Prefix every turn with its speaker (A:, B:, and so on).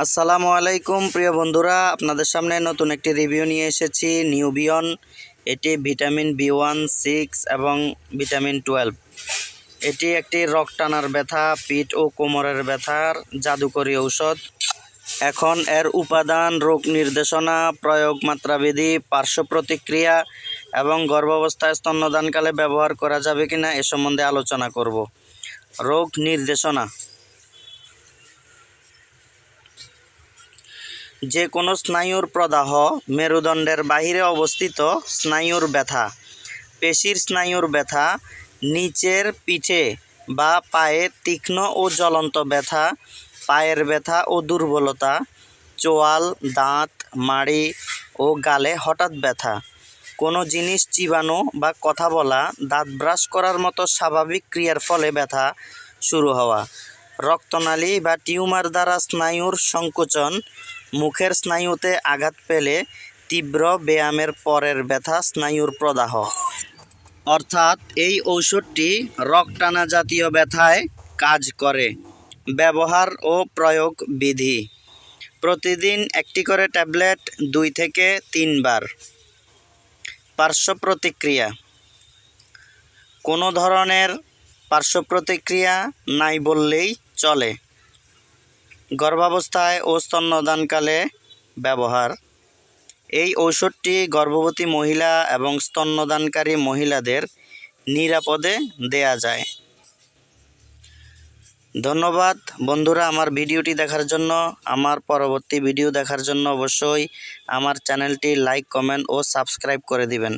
A: আসসালামু আলাইকুম, প্রিয় বন্ধুরা। আপনাদের সামনে নতুন একটি রিভিউ নিয়ে এসেছি নিউবিয়ন এটি ভিটামিন বি ওয়ান সিক্স এবং ভিটামিন টুয়েলভ এটি একটি রক টানার ব্যথা, পিঠ ও কোমরের ব্যথার জাদুকরী ঔষধ। এখন এর উপাদান, রোগ নির্দেশনা, প্রয়োগ মাত্রাবিধি, পার্শ্ব প্রতিক্রিয়া এবং গর্ভাবস্থায় স্তন্যদানকালে ব্যবহার করা যাবে কিনা এ সম্বন্ধে আলোচনা করব। রোগ নির্দেশনা। যে কোনো স্নায়ুর প্রদাহ মেরুদণ্ডের বাহিরে অবস্থিত স্নায়ুর ব্যথা, পেশির স্নায়ুর ব্যথা, নিচের পিঠে বা পায়ে তীক্ষ্ণ ও জ্বলন্ত ব্যথা, পায়ের ব্যথা ও দুর্বলতা, চোয়াল, দাঁত, মাড়ি ও গালে হঠাৎ ব্যথা। কোনো জিনিস চিবানো বা কথা বলা, দাঁত ব্রাশ করার মতো স্বাভাবিক ক্রিয়ার ফলে ব্যথা শুরু হওয়া। রক্তনালী বা টিউমার দ্বারা স্নায়ুর সংকোচন, মুখের স্নায়ুতে আঘাত পেলে তীব্র ব্যায়ামের পরের ব্যথা স্নায়ুর প্রদাহ। অর্থাৎ এই ঔষধটি রক্তানা জাতীয় ব্যথায় কাজ করে। ব্যবহার ও প্রয়োগ বিধি। প্রতিদিন একটি করে ট্যাবলেট দুই থেকে তিনবার। পার্শ্ব প্রতিক্রিয়া। কোনো ধরনের পার্শ্ব প্রতিক্রিয়া নাই বললেই চলে। গর্ভাবস্থায় ও স্তন্যদানকালে ব্যবহার। এই ঔষধটি গর্ভবতী মহিলা এবং স্তন্যদানকারী মহিলাদের নিরাপদে দেয়া যায়। ধন্যবাদ বন্ধুরা আমার ভিডিওটি দেখার জন্য। আমার পরবর্তী ভিডিও দেখার জন্য অবশ্যই আমার চ্যানেলটি লাইক, কমেন্ট ও সাবস্ক্রাইব করে দিবেন।